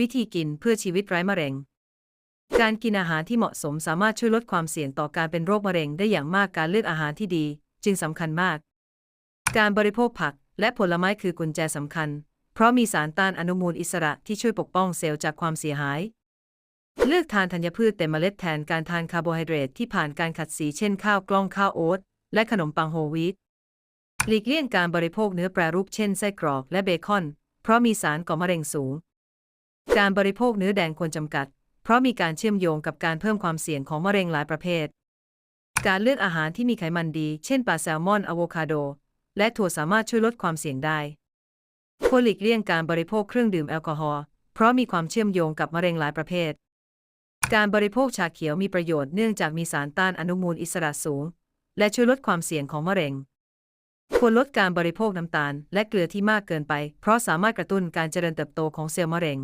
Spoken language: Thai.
วิธีกินเพื่อชีวิตไร้มะเร็ง การกินอาหารที่เหมาะสมสามารถช่วยลดความเสี่ยงต่อการเป็นโรคมะเร็งได้อย่างมากการเลือกอาหารที่ดี จึงสำคัญมาก การบริโภคผักและผลไม้คือกุญแจสำคัญ เพราะมีสารต้านอนุมูลอิสระที่ช่วยปกป้องเซลล์จากความเสียหาย เลือกทานธัญพืชเต็มเมล็ดแทนการทานคาร์โบไฮเดรตที่ผ่านการขัดสีเช่นข้าวกล้องข้าวโอ๊ตและขนมปังโฮลวีตหลีกเลี่ยงการบริโภคเนื้อแปรรูปเช่นไส้กรอกและเบคอน เพราะมีสารก่อมะเร็งสูง การบริโภคเนื้อแดงควรจำกัด เพราะมีการเชื่อมโยงกับการเพิ่มความเสี่ยงของมะเร็งหลายประเภท การเลือกอาหารที่มีไขมันดี เช่นปลาแซลมอนอะโวคาโด และถั่วสามารถช่วยลดความเสี่ยงได้ควรหลีกเลี่ยงการบริโภคเครื่องดื่มแอลกอฮอล์เพราะมีความเชื่อมโยงกับมะเร็งหลายประเภท การบริโภคชาเขียวมีประโยชน์เนื่องจากมีสารต้านอนุมูลอิสระสูง และช่วยลดความเสี่ยงของมะเร็ง ควรลดการบริโภคน้ำตาล และเกลือที่มากเกินไป เพราะสามารถกระตุ้นการเจริญเติบโตของเซลล์มะเร็ง